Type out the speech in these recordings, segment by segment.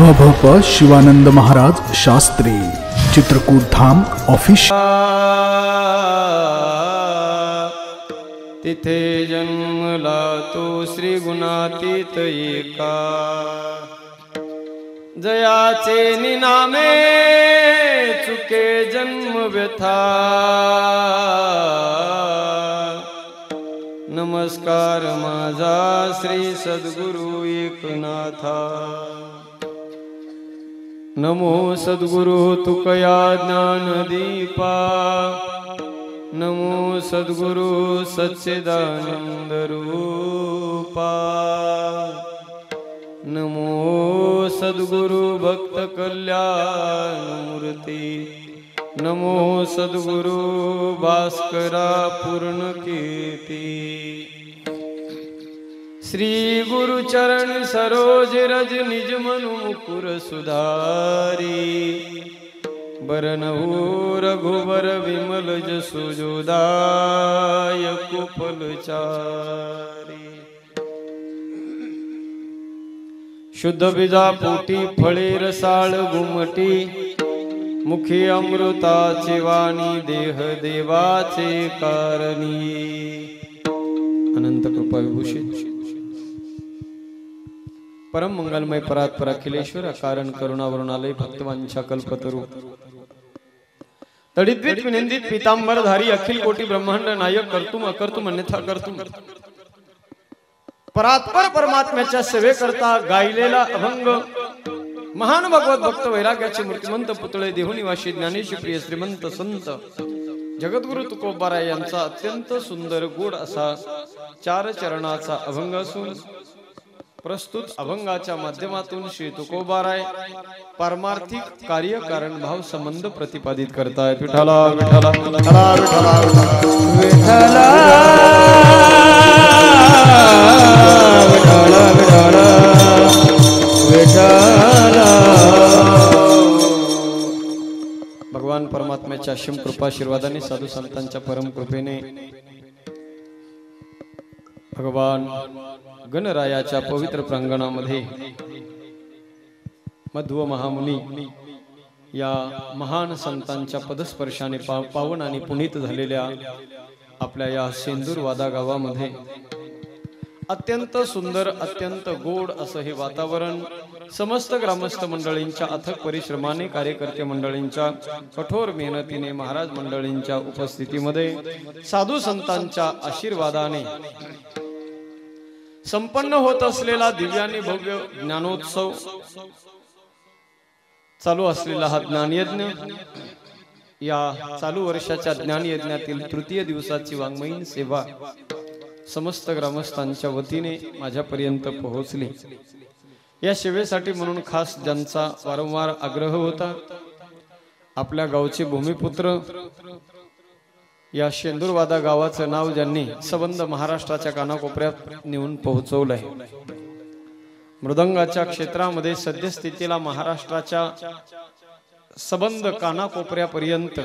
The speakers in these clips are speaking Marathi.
हो ह भ प शिवानंद महाराज शास्त्री चित्रकूट धाम ऑफिश तिथे जन्मला तो श्री गुणातीत एका. जयाचे निनामे चुके जन्म व्यथा. नमस्कार माझा श्री सद्गुरु एकनाथा. नमो सद्गुरु तुकया ज्ञानदीपा नमो सद्गुरु सच्चिदानंद रूपा। नमो सद्गुरु भक्त कल्याण मूर्ती। नमो सद्गुरु भास्करा पूर्ण कीर्ती। श्री गुरु चरण सरोज रज निज मनु मुकुर सुधारी। बरनहू रघुबर विमल जसु कुपल चारी। शुद्ध बीजा पोटी फळे रसाळ गुमटी मुखी अमृताचे वाणी देह देवाचे कारणी। अनंत कृपा विभूषित परम मंगलमय परात्पर अखिलेश्वर कारण करुणावरुणालय भक्तवांच्या कल्पतरू. तडिद्वित विनिंदित पितांबरधारी अखिल कोटी ब्रह्मांड नायक कर्तुम अकर्तुम अन्यथा करतुम. परात्पर परमात्म्याच्या सेवेकरता गायलेला अभंग महान भगवत भक्त वैराग्याचे मूर्तिमंत पुतळे देहुनिवासी ज्ञानेशी प्रिय श्रीमंत संत जगद्गुरु तुकोबाराय यांचा अत्यंत सुंदर गोड असा चार चरणाचा अभंग असून प्रस्तुत अभंगाच्या माध्यमातून श्री तुकोबाराय पारमार्थिक कार्य कारण भाव संबंध प्रतिपादित करताय. विठाला विठाला विठाला विठाला विठाला विठाला विठाला भगवान परमात्म्याच्या शिम कृपाशीर्वादाने साधू संतांच्या परमकृपेने भगवान गणरायाच्या पवित्र प्रांगणामध्ये मध्व महामुनी या महान संतांच्या पदस्पर्शाने पा पावन आणि पुनीत झालेल्या आपल्या या सेंदूर वादा गावामध्ये अत्यंत सुंदर अत्यंत गोड असं हे वातावरण समस्त ग्रामस्थ मंडळींच्या अथक परिश्रमाने कार्यकर्ते मंडळींच्या कठोर मेहनतीने महाराज मंडळींच्या उपस्थितीमध्ये साधू संतांच्या आशीर्वादाने संपन्न होत असलेला दिव्याने भव्य ज्ञानोत्सव चालू असलेला हा ज्ञानयज्ञ या चालू वर्षाच्या ज्ञानयज्ञातील तृतीय दिवसाची वाङ्मयीन सेवा समस्त ग्रामस्थांच्या वतीने माझ्यापर्यंत पोहोचली. या सेवेसाठी म्हणून खास ज्यांचा वारंवार आग्रह होता आपल्या गावचे भूमिपुत्र या शेंदूरवादा गावाचं नाव ज्यांनी सबंध महाराष्ट्राच्या कानाकोपऱ्यात नेऊन पोहोचवलंय. मृदंगाच्या क्षेत्रामध्ये सद्यस्थितीला महाराष्ट्राच्या सबंध कानाकोपऱ्यापर्यंत.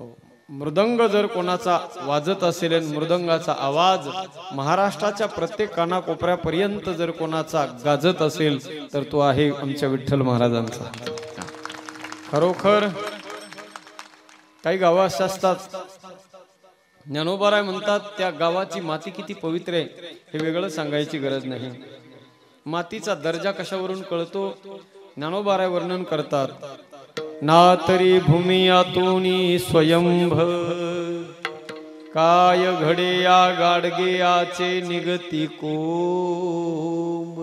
हो, मृदंग जर कोणाचा वाजत असेल आणि मृदंगाचा आवाज महाराष्ट्राच्या प्रत्येक कानाकोपऱ्यापर्यंत जर कोणाचा गाजत असेल तर तो आहे आमच्या विठ्ठल महाराजांचा. खरोखर काही गावं अशा असतात. ज्ञानोबाराय म्हणतात त्या गावाची माती किती पवित्र आहे हे वेगळं सांगायची गरज नाही. मातीचा दर्जा कशावरून कळतो? ज्ञानोबाराय वर्णन करतात ना तरी भूमियातून स्वयंभ काय घडे या गाडगे निगती कोम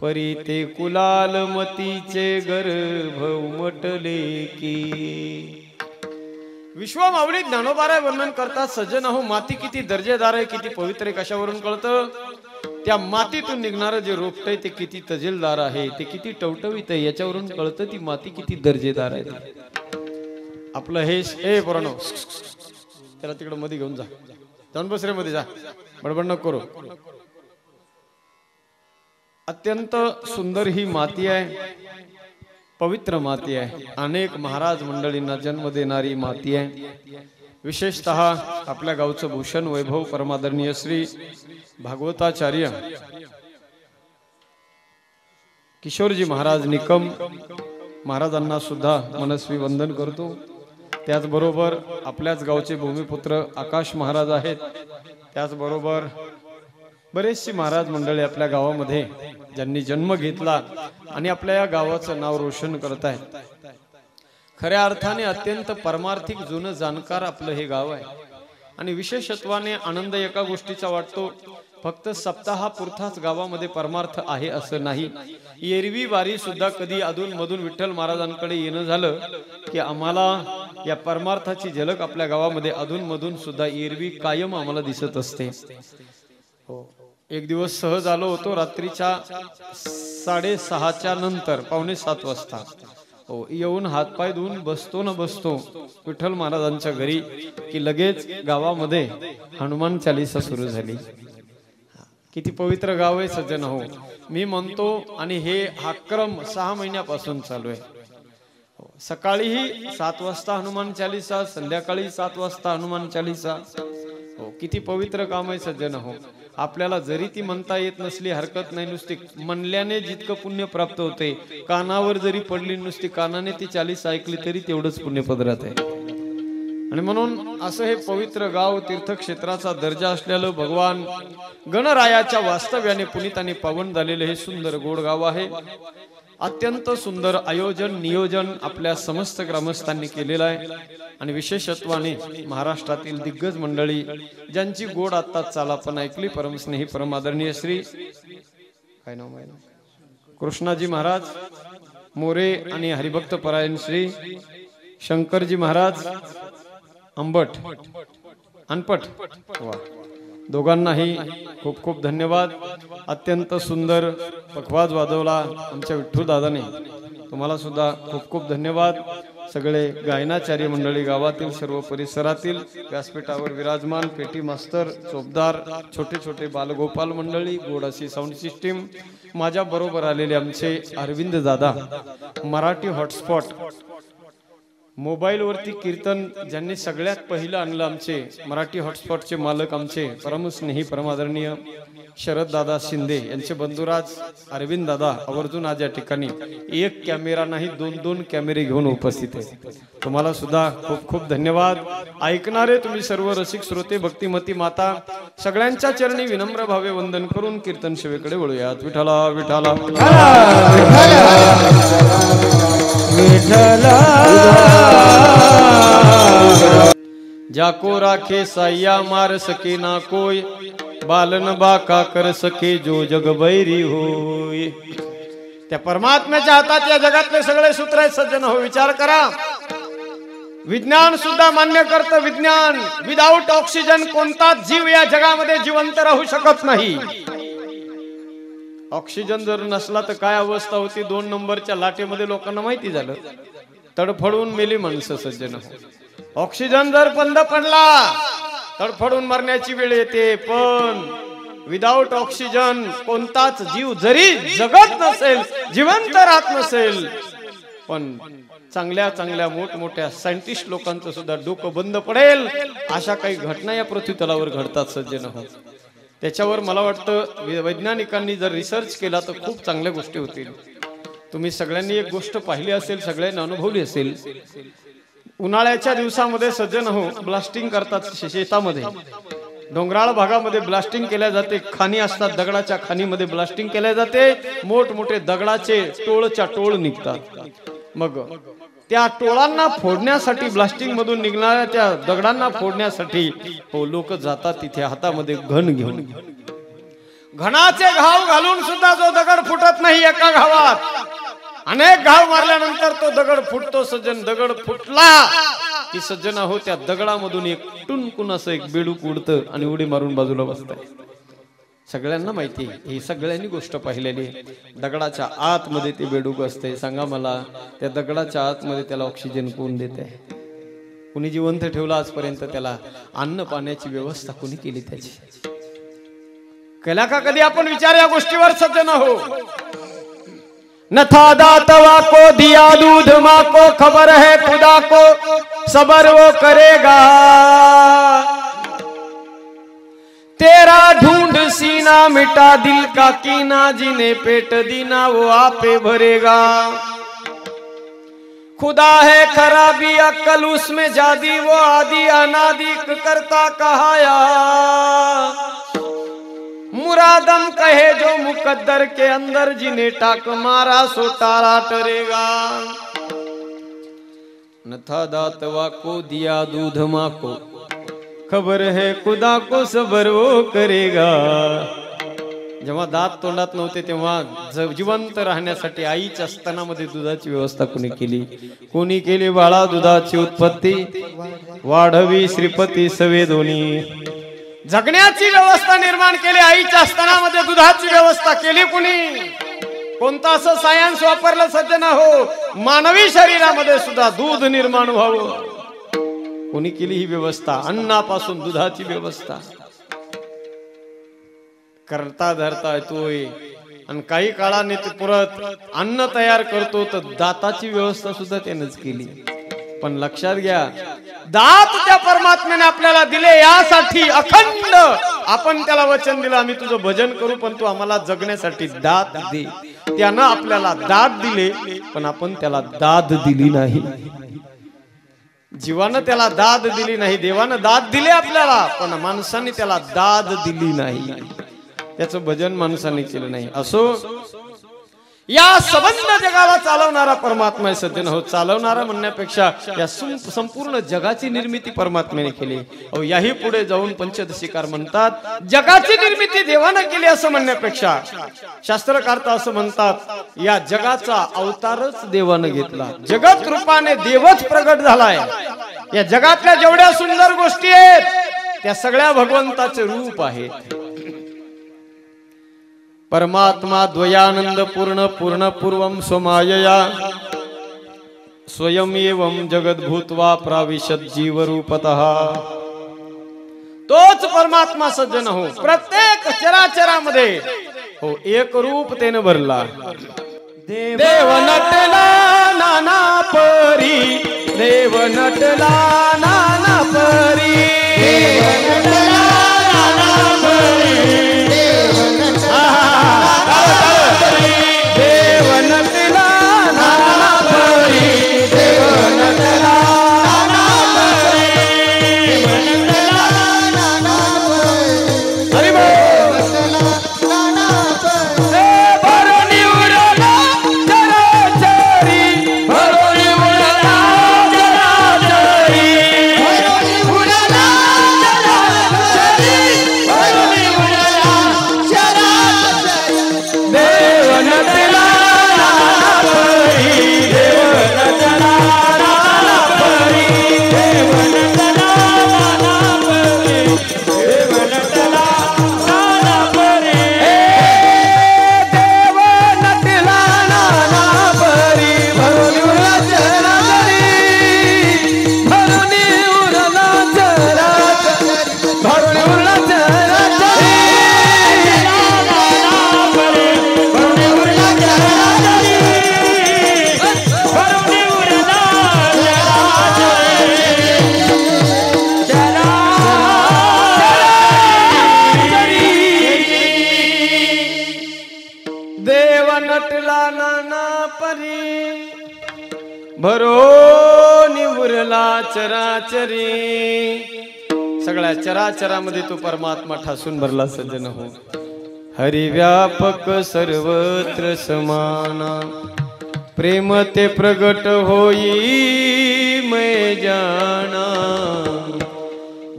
परी ते कुलाल मतीचे गर्भ उमटले की विश्वमावळी ज्ञानोबाराय वर्णन करतात सज्जन हो माती किती दर्जेदार आहे किती पवित्र आहे कशावरून कळतं? त्या मातीतून निघणारं जे रोपट आहे ते किती तजेलदार आहे ते किती टवटवीत आहे याच्यावरून कळतं ती माती किती दर्जेदार आहे. आपलं हे ए पोरानो त्याला तिकडं मध्ये घेऊन जा. जाऊन बस रे मध्ये जा. बडबड नको करू. अत्यंत सुंदर ही माती आहे. पवित्र माती आहे. अनेक महाराज मंडळींना जन्म देणारी माती आहे. विशेषतः आपल्या गावचं भूषण वैभव परमादरणीय श्री भागवताचार्य किशोरजी महाराज निकम महाराजांना सुद्धा मनस्वी वंदन करतो. त्याचबरोबर आपल्याच गावचे भूमिपुत्र आकाश महाराज आहेत. त्याचबरोबर बरेचशी महाराज मंडळी आपल्या गावामध्ये ज्यांनी जन्म घेतला आणि आपल्या या गावाचं नाव रोशन करत आहेत. खऱ्या अर्थाने अत्यंत परमार्थिक जुनं जाणकार आपलं हे गाव आहे. आणि विशेषत्वाने आनंद एका गोष्टीचा वाटतो फक्त सप्ताहापुरताच गावामध्ये परमार्थ आहे असं नाही. एरवी वारी सुद्धा कधी अधून मधून विठ्ठल महाराजांकडे येणं झालं की आम्हाला या परमार्थाची झलक आपल्या गावामध्ये अधून मधून सुद्धा एरवी कायम आम्हाला दिसत असते. हो. एक दिवस सहज आलो होतो रात्रीच्या साडेसहाच्या नंतर पावणे सात वाजता. हो येऊन हातपाय धुवून बसतो ना बसतो विठ्ठल महाराजांच्या घरी की लगेच गावामध्ये हनुमान चालिसा सुरू झाली. किती पवित्र गाव आहे सज्जन हो. मी म्हणतो आणि हे हा क्रम सहा महिन्यापासून चालू आहे. हो, सकाळीही सात वाजता हनुमान चालिसा संध्याकाळी सात वाजता हनुमान चालिसा. हो किती पवित्र काम आहे सज्जन हो. आपल्याला जरी ती म्हणता येत नसली हरकत नाही नुसती म्हणल्याने जितकं पुण्य प्राप्त होते कानावर जरी पडली नुसती कानाने ती चालीस ऐकली तरी तेवढंच पुण्य पदरात आहे. आणि म्हणून असं हे पवित्र गाव तीर्थक्षेत्राचा दर्जा असलेलं भगवान गणरायाच्या वास्तव्याने पुनिताने पावन झालेलं हे सुंदर गोड गाव आहे. अत्यंत सुंदर आयोजन नियोजन आपल्या समस्त ग्रामस्थांनी केलेलं आहे. आणि विशेषत्वाने महाराष्ट्रातील दिग्गज मंडळी ज्यांची गोड आता चाल आपण ऐकली परमस्नेही परमादरणीय श्री काय नाव कृष्णाजी महाराज मोरे आणि हरिभक्त परायण श्री शंकरजी महाराज अंबट अनपट. वा. दोघांनाही खूप खूप धन्यवाद. अत्यंत सुंदर पखवाज वाजवला आमच्या विठ्ठू दादाने. तुम्हाला सुद्धा खूप खूप धन्यवाद. सगळे गायनाचार्य मंडळी गावातील सर्व परिसरातील व्यासपीठावर विराजमान पेटी मास्तर चोपदार छोटे छोटे बालगोपाल मंडळी गोडासी साऊंड सिस्टीम माझ्या बरोबर आलेले आमचे अरविंद दादा मराठी हॉटस्पॉट मोबाईलवरती कीर्तन ज्यांनी सगळ्यात पहिलं आणलं आमचे मराठी हॉटस्पॉटचे मालक आमचे परमस्नेही परमादरणीय शरद दादा शिंदे यांचे बंधुराज अरविंद दादा आवर्जून आज या ठिकाणी एक कॅमेरा नाही दोन दोन कॅमेरे घेऊन उपस्थित आहे. तुम्हाला सुद्धा खूप खूप धन्यवाद. ऐकणारे तुम्ही सर्व रसिक श्रोते भक्तिमती माता सगळ्यांच्या चरणी विनम्र भावे वंदन करून कीर्तन सेवेकडे वळूयात. विठाला विठाला जाको राखे साया मार सके ना कोई बालन बाका कर सके जो जग बैरी होय त्या परमात्म्याच्या हातात या जगातले सगळे सूत्र आहेत सज्जन हो विचार करा. विज्ञान सुद्धा मान्य करतं विज्ञान. विदाऊट ऑक्सिजन कोणताच जीव या जगामध्ये जिवंत राहू शकत नाही. ऑक्सिजन जर नसला तर काय अवस्था होती? दोन नंबरच्या लाटेमध्ये लोकांना माहिती झालं. तडफडून मेली माणसं सज्जन. ऑक्सिजन जर बंद पडला तडफडून मरण्याची वेळ येते. पण विदाऊट ऑक्सिजन कोणताच जीव जरी जगत नसेल जिवंत राहत नसेल पण चांगल्या चांगल्या मोठमोठ्या सायंटिस्ट लोकांचं सुद्धा डोकं बंद पडेल. अशा काही घटना या पृथ्वीतलावर घडतात सज्जन. त्याच्यावर मला वाटतं वै- वैज्ञानिकांनी जर रिसर्च केला तर खूप चांगल्या गोष्टी होतील. तुम्ही सगळ्यांनी एक गोष्ट पाहिली असेल सगळ्यांनी अनुभवली असेल. उन्हाळ्याच्या दिवसामध्ये सज्जन हो ब्लास्टिंग करतात शेतामध्ये. डोंगराळ भागामध्ये ब्लास्टिंग केल्या जाते. खाणी असतात दगडाच्या खाणीमध्ये ब्लास्टिंग केल्या जाते. मोठमोठे दगडाचे टोळच्या टोळ निघतात. मग त्या टोळांना फोडण्यासाठी ब्लास्टिंग मधून निघणाऱ्या त्या दगडांना फोडण्यासाठी हो लोक जातात तिथे हातामध्ये घन घेऊन. घणाचे घाव घालून सुद्धा जो दगड फुटत नाही एका घावात. अनेक घाव मारल्यानंतर तो दगड फुटतो सज्जन. दगड फुटला की सज्जन हो त्या दगडामधून एक टुनकुन असं एक बेडूक उडतं आणि उडी मारून बाजूला बसतात सगळ्यांना माहिती आहे. ही सगळ्यांनी गोष्ट पाहिलेली दगडाच्या आतमध्ये ते बेडूक असते. सांगा मला त्या दगडाच्या आतमध्ये त्याला ऑक्सिजन कोण देते कुणी जिवंत ठेवला आजपर्यंत त्याला? अन्न पाण्याची व्यवस्था कुणी केली त्याची? कला का कधी आपण विचार या गोष्टीवर सज्जन हो नथा था दातवा को दिया दूध माँ को खबर है खुदा को सबर वो करेगा. तेरा ढूंढ सीना मिटा दिल का कीना, जिन्हें पेट दीना वो आपे भरेगा। खुदा है खराबी अक्ल उसमें जादी वो आदि, अनादि करता कहाया। मुरादम कहे जो मुकद्दर के अंदर, जिन्हें टाक मारा सो टारा टरेगा। न था दातवा को, दिया दूध माँ को खबर है खुदा को सबर वो करेगा। जेव्हा दात तोंडात नव्हते तेव्हा ज- जिवंत राहण्यासाठी आईच्या स्तनामध्ये दुधाची व्यवस्था कोणी केली? कोणी केली बाळा दुधाची उत्पत्ती? वाढवी श्रीपती सवे दोन्ही जगण्याची व्यवस्था निर्माण केली आईच्या स्तनामध्ये दुधाची व्यवस्था केली कुणी? कोणता असं सायन्स वापरलं सज्जना हो मानवी शरीरामध्ये सुद्धा दूध निर्माण व्हावं. कोणी केली ही व्यवस्था? अन्नापासून दुधाची व्यवस्था. करता धरता येतोय. आणि काही काळाने ते परत अन्न तयार करतो तर दाताची व्यवस्था सुद्धा त्यानेच केली. पण लक्षात घ्या दात त्या परमात्म्याने आपल्याला दिले यासाठी अखंड आपण त्याला वचन दिलं आम्ही तुझं भजन करू पण तू आम्हाला जगण्यासाठी दात दे. त्यानं आपल्याला दात दिले पण आपण त्याला दाद दिली नाही. जीवानं त्याला दाद दिली नाही देवानं दाद दिली आपल्याला पण माणसाने त्याला दाद दिली नाही. त्याचं भजन माणसाने केलं नाही. असो या सबंध जगाला चालवणारा परमात्मा आहे सज्जन. हो चालवणारा म्हणण्यापेक्षा या संपूर्ण जगाची निर्मिती परमात्म्याने केली. अहो याही पुढे जाऊन पंचदशीकार म्हणतात जगाची निर्मिती देवानं केली असं म्हणण्यापेक्षा. शास्त्रकारता असं म्हणतात या जगाचा अवतारच देवानं घेतला. जगत रूपाने देवच प्रगट झालाय. या जगातल्या जेवढ्या सुंदर गोष्टी आहेत त्या सगळ्या भगवंताचे रूप आहेत. परमात्मा द्वयानंद पूर्ण पूर्ण पूर्वम स्वमायया स्वयं एवं जगत भूतवा प्राविशत जीव रूपतः तोच परमात्मा सज्जन हो प्रत्येक चराचरामध्ये. हो एक रूप त्यानं भरला. देव नटला नाना परी देव नटला नाना परी. देव नटला भरो निवरला चराचरी. सगळ्या चराचरामध्ये तो परमात्मा ठासून भरला सज्जन हो. हरिव्यापक सर्वत्र समाना. प्रेम ते प्रगट होई मै जाना.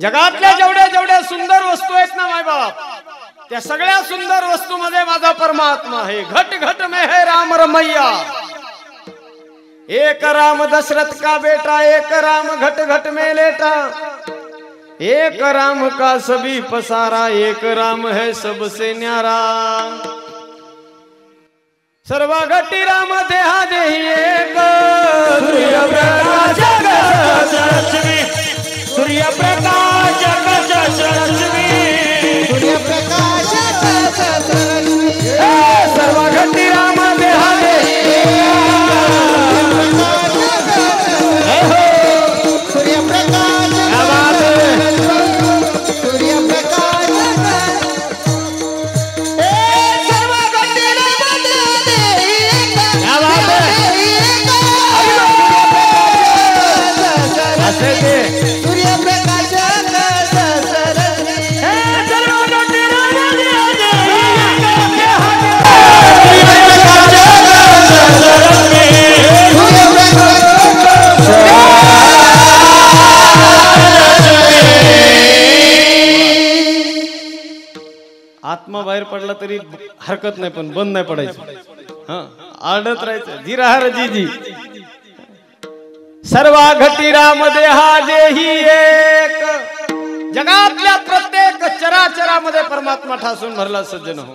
जगातल्या जेवढ्या जेवढ्या सुंदर वस्तू आहेत ना माय बाप त्या सगळ्या सुंदर वस्तूमध्ये माझा परमात्मा आहे. घट घट मे हे राम रमैया. एक राम दशरथ का बेटा, एक राम घट घट में लेटा। एक राम का सभी पसारा, एक राम है सबसे न्यारा। सर्व घटी राम देहा दे एक। सूर्य प्रकाश जगत लक्ष्मी। सूर्य प्रकाश जगत लक्ष्मी। आत्मा बाहेर पडला तरी हरकत नाही पण बंद नाही पडायचं. हा आडत राहायचं. धीराहार जी जी सर्वा घटिरामध्ये हा देही एक. जगातल्या प्रत्येक चराचरामध्ये परमात्मा ठासून भरला सज्जन हो.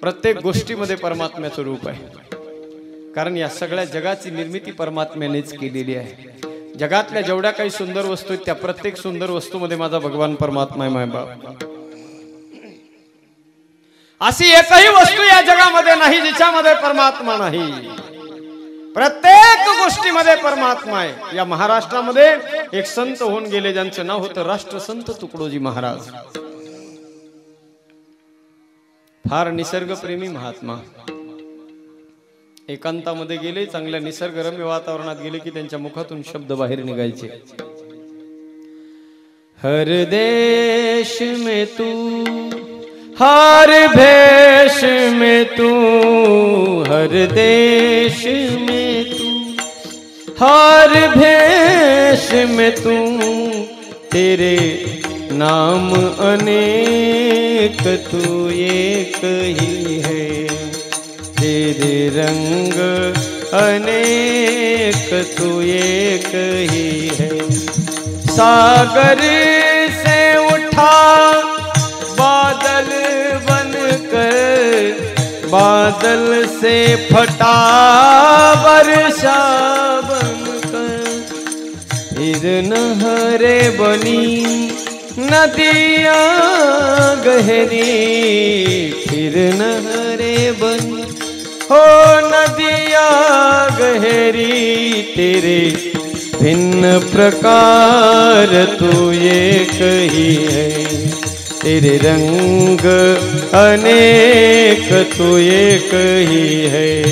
प्रत्येक गोष्टीमध्ये परमात्म्याचं रूप आहे. कारण या सगळ्या जगाची निर्मिती परमात्म्यानेच केलेली आहे. जगातल्या जेवढ्या काही सुंदर वस्तू आहेत त्या प्रत्येक सुंदर वस्तूमध्ये माझा भगवान परमात्मा आहे माय बाप. अशी एकही वस्तू या जगामध्ये नाही जिच्यामध्ये परमात्मा नाही. प्रत्येक गोष्टीमध्ये परमात्मा आहे. या महाराष्ट्रामध्ये एक संत होऊन गेले ज्यांचं नाव होतं राष्ट्रसंत तुकडोजी महाराज. फार निसर्गप्रेमी महात्मा. एकांतामध्ये गेले चांगल्या निसर्गरम्य वातावरणात गेले की त्यांच्या मुखातून शब्द बाहेर निघायचे. हर देश में तू हर भेष में तू, हर देश में तू, हर भेष में तू, तेरे नाम अनेक तू एक ही है। तेरे रंग अनेक तू एक ही है। सागर बादल से फटा वर्षा बनकर फिर नहरे बनी नदियाँ गहरी, फिर नहरे बनी। हो नदियाँ गहरी, तेरे भिन्न प्रकार तू एक ही है। तेरे रंग अनेक तू एक ही है।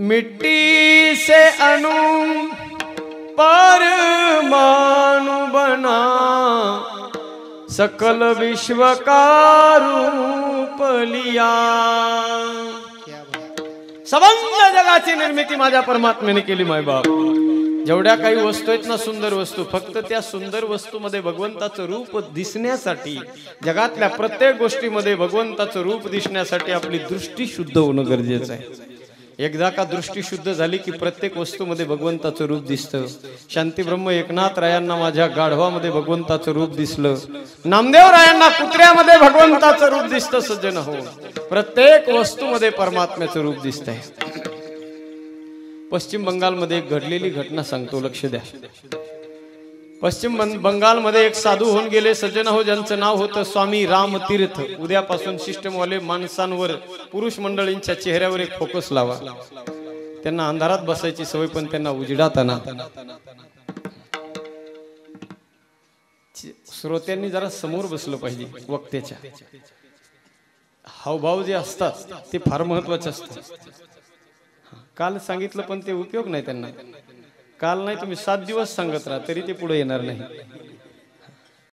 मिट्टी से अणु परमाणु बना। सकल विश्व का रूप लिया। समस्त जगाची निर्मिती माझ्या परमात्म्याने केली माय बाप. जेवढ्या काही वस्तू आहेत ना सुंदर वस्तू फक्त त्या सुंदर वस्तूमध्ये भगवंताचं रूप दिसण्यासाठी जगातल्या प्रत्येक गोष्टीमध्ये भगवंताचं रूप दिसण्यासाठी आपली दृष्टी शुद्ध होणं गरजेचं आहे. एकदा का दृष्टी शुद्ध झाली की प्रत्येक वस्तूमध्ये भगवंताचं रूप दिसतं. शांती ब्रह्म एकनाथ रायांना माझ्या गाढवामध्ये भगवंताचं रूप दिसलं. नामदेव रायांना कुत्र्यामध्ये भगवंताचं रूप दिसतं सज्जन हो. प्रत्येक वस्तूमध्ये परमात्म्याचं रूप दिसतंय. पश्चिम बंगालमध्ये एक घडलेली घटना सांगतो लक्ष द्या. पश्चिम बंगालमध्ये एक साधू होऊन गेले सज्जन हो ज्यांचं नाव होतं स्वामी राम तीर्थ उद्यापासून सिस्टमवाले माणसांवर पुरुष मंडळींच्या चेहऱ्यावर एक फोकस लावा. त्यांना अंधारात बसायची सवय पण त्यांना उजेडात आणा श्रोत्यांनी जरा समोर बसलं पाहिजे वक्त्याच्या. हावभाव जे असतात ते फार महत्त्वाचे असतात. काल सांगितलं पण ते उपयोग नाही त्यांना. काल नाही तुम्ही सात दिवस सांगत राहा तरी ते पुढे येणार नाही.